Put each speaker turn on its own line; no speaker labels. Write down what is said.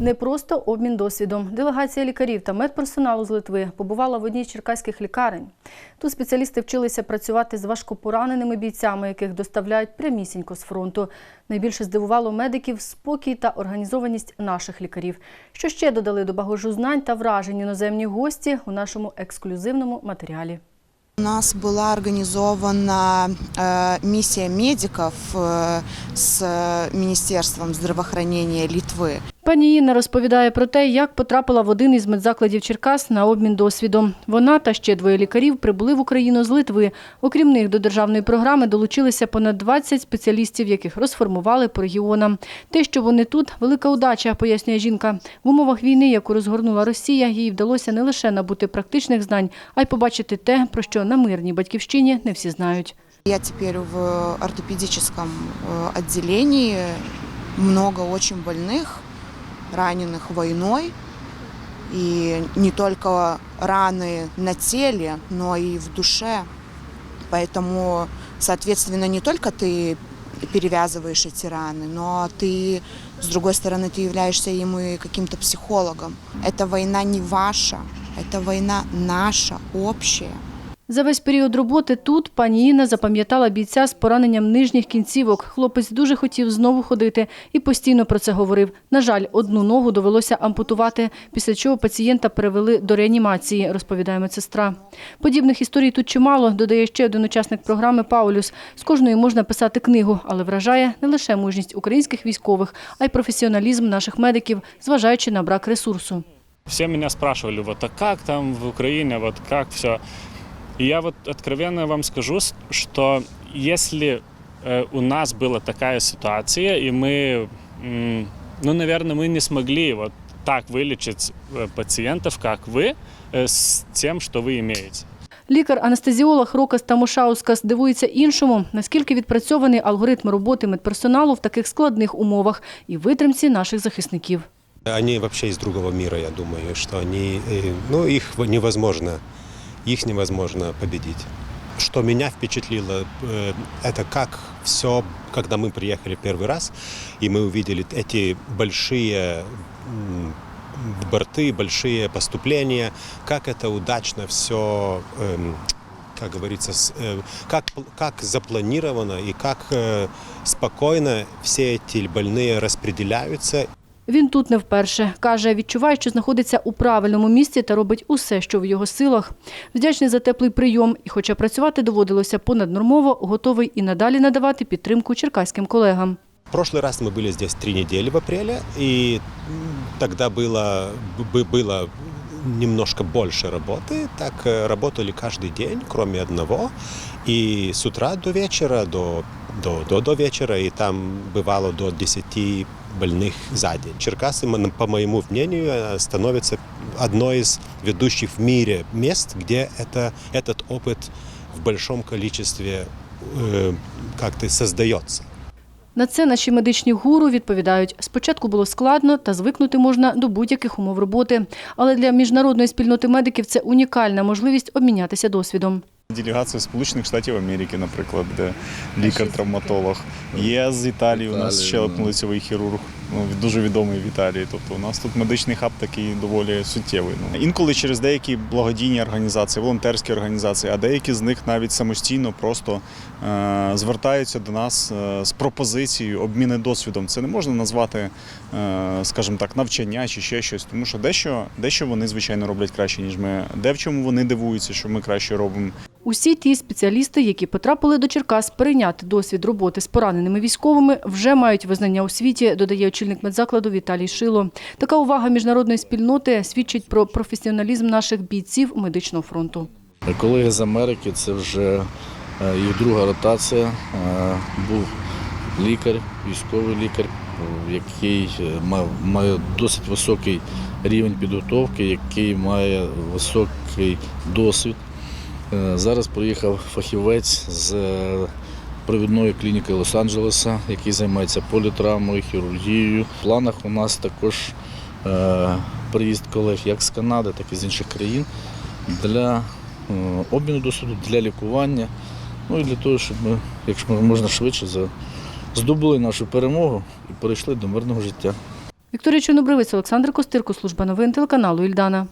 Не просто обмін досвідом. Делегація лікарів та медперсоналу з Литви побувала в одній з черкаських лікарень. Тут спеціалісти вчилися працювати з важкопораненими бійцями, яких доставляють прямісінько з фронту. Найбільше здивувало медиків спокій та організованість наших лікарів. Що ще додали до багажу знань та вражень іноземні гості у нашому ексклюзивному матеріалі.
У нас была организована э, миссия медиков э, с э, Министерством здравоохранения Литвы.
Пані Інна розповідає про те, як потрапила в один із медзакладів Черкас на обмін досвідом. Вона та ще двоє лікарів прибули в Україну з Литви. Окрім них, до державної програми долучилися понад 20 спеціалістів, яких розформували по регіонам. Те, що вони тут, велика удача, пояснює жінка. В умовах війни, яку розгорнула Росія, їй вдалося не лише набути практичних знань, а й побачити те, про що на мирній батьківщині не всі знають.
Я теперь в ортопедическом э, отделении. Много очень больных, раненых войной. И не только раны на теле, но и в душе. Поэтому, соответственно, не только ты перевязываешь эти раны, но ты, с другой стороны, ты являешься ему и каким-то психологом. Эта война не ваша, это война наша, общая.
За весь період роботи тут пані Інна запам'ятала бійця з пораненням нижніх кінцівок. Хлопець дуже хотів знову ходити і постійно про це говорив. На жаль, одну ногу довелося ампутувати, після чого пацієнта перевели до реанімації, розповідає медсестра. Подібних історій тут чимало, додає ще один учасник програми Паулюс. З кожної можна писати книгу, але вражає не лише мужність українських військових, а й професіоналізм наших медиків, зважаючи на брак ресурсу.
Все меня спрашивали, как там в Украине, вот как все. И я вот откровенно вам скажу, с- что если э, у нас была такая ситуация, и мы, м, ну, наверное, мы не смогли вот так вылечить э, пациентов, как вы, э, с тем, что вы имеете.
Лікар-анестезіолог Рокас Тамушаускас дивується іншому, наскільки відпрацьований алгоритм роботи медперсоналу в таких складних умовах і витримці наших захисників.
Они вообще из другого мира, я думаю, что они, э, ну, их невозможно, их невозможно победить. Что меня впечатлило, э, это как все, когда мы приехали первый раз, и мы увидели эти большие борты, большие поступления, как это удачно все, как говорится, э, как, как запланировано и как э, спокойно все эти больные распределяются
Він тут не вперше. Каже, відчуває, що знаходиться у правильному місці та робить усе, що в його силах. Вдячний за теплий прийом. І хоча працювати доводилося понаднормово, готовий і надалі надавати підтримку черкаським колегам.
В прошлый раз мы были здесь три недели в апреле, и м, тогда было, бы- было немножко больше работы. Так э, работали каждый день, кроме одного. И с утра до вечера, до, до, до, до вечера, и там бывало до 10 больных за день. Черкасы, м, по моему мнению, э, становится одной из ведущих в мире мест, где это, этот опыт в большом количестве э, как-то создается.
На це наші медичні гуру відповідають, спочатку було складно та звикнути можна до будь-яких умов роботи. Але для міжнародної спільноти медиків це унікальна можливість обмінятися досвідом.
Делегація Сполучених Штатів Америки, наприклад, де лікар-травматолог. Є з Італії. У нас ще
ну.
лицевий хірург, дуже відомий в Італії. Тобто у нас тут медичний хаб такий доволі суттєвий. Ну інколи через деякі благодійні організації, волонтерські організації, а деякі з них навіть самостійно просто е, звертаються до нас е, з пропозицією обміни досвідом. Це не можна назвати, е, скажімо так, навчання чи ще щось, тому що дещо, дещо вони звичайно роблять краще ніж ми. Де в чому вони дивуються, що ми краще робимо.
Усі ті спеціалісти, які потрапили до Черкас перейняти досвід роботи з пораненими військовими, вже мають визнання у світі, додає очільник медзакладу Віталій Шило. Така увага міжнародної спільноти свідчить про професіоналізм наших бійців медичного фронту.
Колеги з Америки це вже е, їх друга ротація. Е, Був лікар, військовий лікар, який е, має досить високий рівень підготовки, який має високий досвід. Зараз приїхав фахівець з провідної клініки Лос-Анджелеса, який займається політравмою, хірургією. В планах у нас також е, приїзд колег як з Канади, так і з інших країн для е, обміну досвіду, для лікування, ну і для того, щоб ми, якщо можна швидше, здобули нашу перемогу і перейшли до мирного життя.
Вікторія Чорнобривець, Олександр Костирко, служба новин телеканалу Ільдана.